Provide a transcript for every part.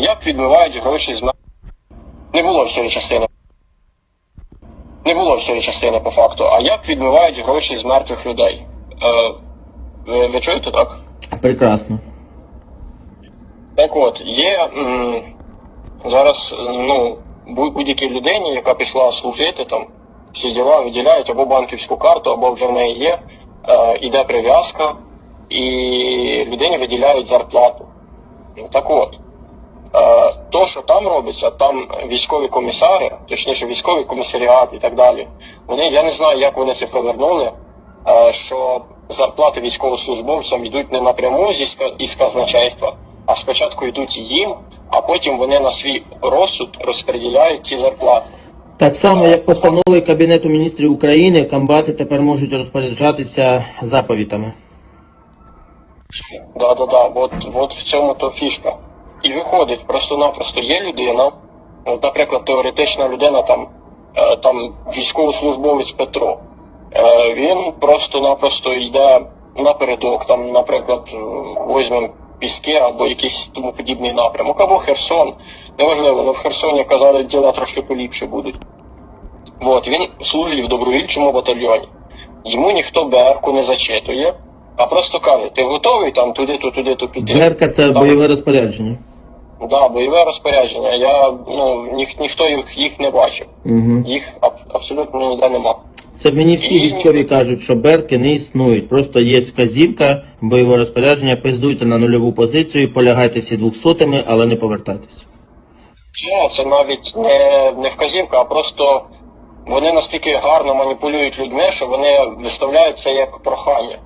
як відмивають гроші з Не було всієї частини. Не було всієї частини по факту. А як відмивають гроші з мертвих людей? Е, ви, ви чуєте так? Прекрасно. Так от, є м, зараз ну, будь- будь-якій людині, яка пішла служити, там всі діла виділяють або банківську карту, або вже в неї є, е, іде прив'язка, і людині виділяють зарплату. Так от, то, що там робиться, там військові комісари, точніше військовий комісаріат і так далі, вони, я не знаю, як вони це провернули, е, що зарплати військовослужбовцям йдуть не напряму із казначейства, а спочатку йдуть їм, а потім вони на свій розсуд розподіляють ці зарплати. Так само, як постанови Кабінету міністрів України, комбати тепер можуть розпоряджатися заповітами. Да, да, да. От, от в цьому то фішка. І виходить, просто-напросто є людина, от, наприклад, теоретична людина, там, е, там військовослужбовець Петро. Е, він просто-напросто йде напередок, там, наприклад, е, візьмемо Піски або якийсь тому подібний напрямок, або Херсон. Неважливо, але в Херсоні казали, діла трошки поліпше будуть. От, він служить в добровільчому батальйоні. Йому ніхто БР-ку не зачитує, а просто каже, ти готовий там туди-то, туди-то піти. Герка це Там, бойове розпорядження. Да, бойове розпорядження. Я, ну, ніх, ніхто їх, їх не бачив. Угу. Їх аб, абсолютно ніде нема. Це мені всі І- військові кажуть, що берки не існують. Просто є вказівка, бойове розпорядження, пиздуйте на нульову позицію, полягайте всі двохсотими, але не повертайтесь. Ну, це навіть не, не вказівка, а просто вони настільки гарно маніпулюють людьми, що вони виставляють це як прохання.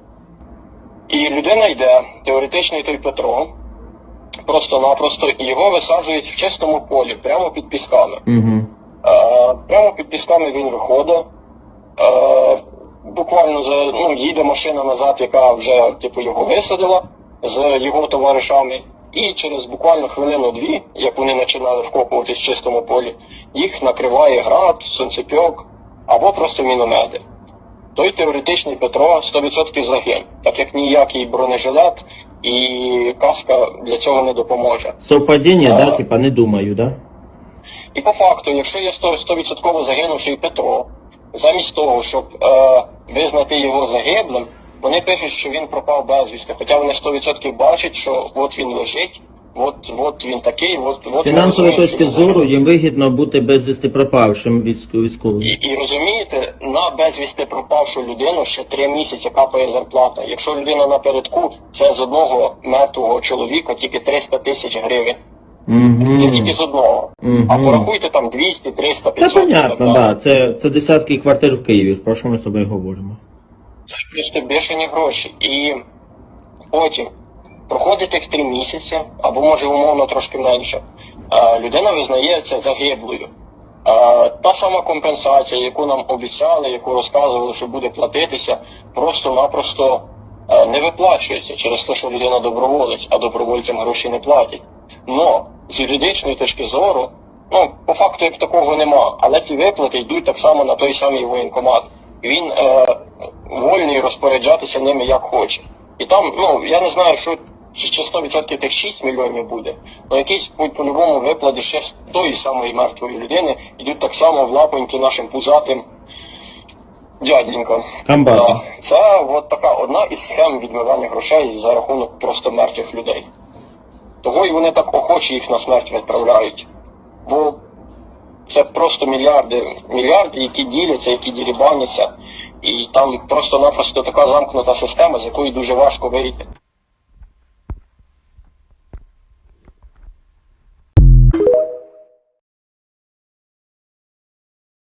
І людина йде, теоретичний той Петро, просто-напросто, і його висаджують в чистому полі, прямо під пісками. Угу. Е, Прямо під пісками він виходить. Е, Буквально за ну, їде машина назад, яка вже типу його висадила з його товаришами. І через буквально хвилину-дві, як вони починали вкопуватись в чистому полі, їх накриває град, сонцепьок або просто міномети. Той теоретичний Петро 100% загинь, так як ніякий бронежилет і каска для цього не допоможе. Совпадіння, А. да, типа не думаю, да? І по факту, якщо є 100%, 100% загинувший Петро, замість того, щоб е, визнати його загиблим, вони пишуть, що він пропав безвісти. Хоча вони 100% бачать, що от він лежить, от, от він такий, от, З от фінансової точки зору їм вигідно бути безвісти пропавшим військ- І, військовим. і розумієте, на безвісти пропавшу людину ще три місяці капає зарплата. Якщо людина напередку, це з одного мертвого чоловіка тільки 300 тисяч гривень. Угу. Це тільки з одного. Мгм. А порахуйте там 200, 300, Та 500. і так понятно, далі. да. Це, це десятки квартир в Києві, про що ми з тобою говоримо. Це просто бешені гроші. І потім проходить тих три місяці, або може умовно трошки менше. Людина визнається загиблою. Та сама компенсація, яку нам обіцяли, яку розказували, що буде платитися, просто-напросто не виплачується через те, що людина доброволець, а добровольцям гроші не платять. Но з юридичної точки зору, ну по факту як такого нема, але ці виплати йдуть так само на той самий воєнкомат. Він е, вольний розпоряджатися ними як хоче. І там, ну я не знаю, що чи чи 100% тих 6 мільйонів буде, але якісь будуть по-любому виплати ще з тої самої мертвої людини йдуть так само в лапоньки нашим пузатим дяденькам. Да. Це от така одна із схем відмивання грошей за рахунок просто мертвих людей. Того і вони так охоче їх на смерть відправляють. Бо це просто мільярди, мільярди, які діляться, які дірібаняться. І там просто-напросто така замкнута система, з якої дуже важко вийти.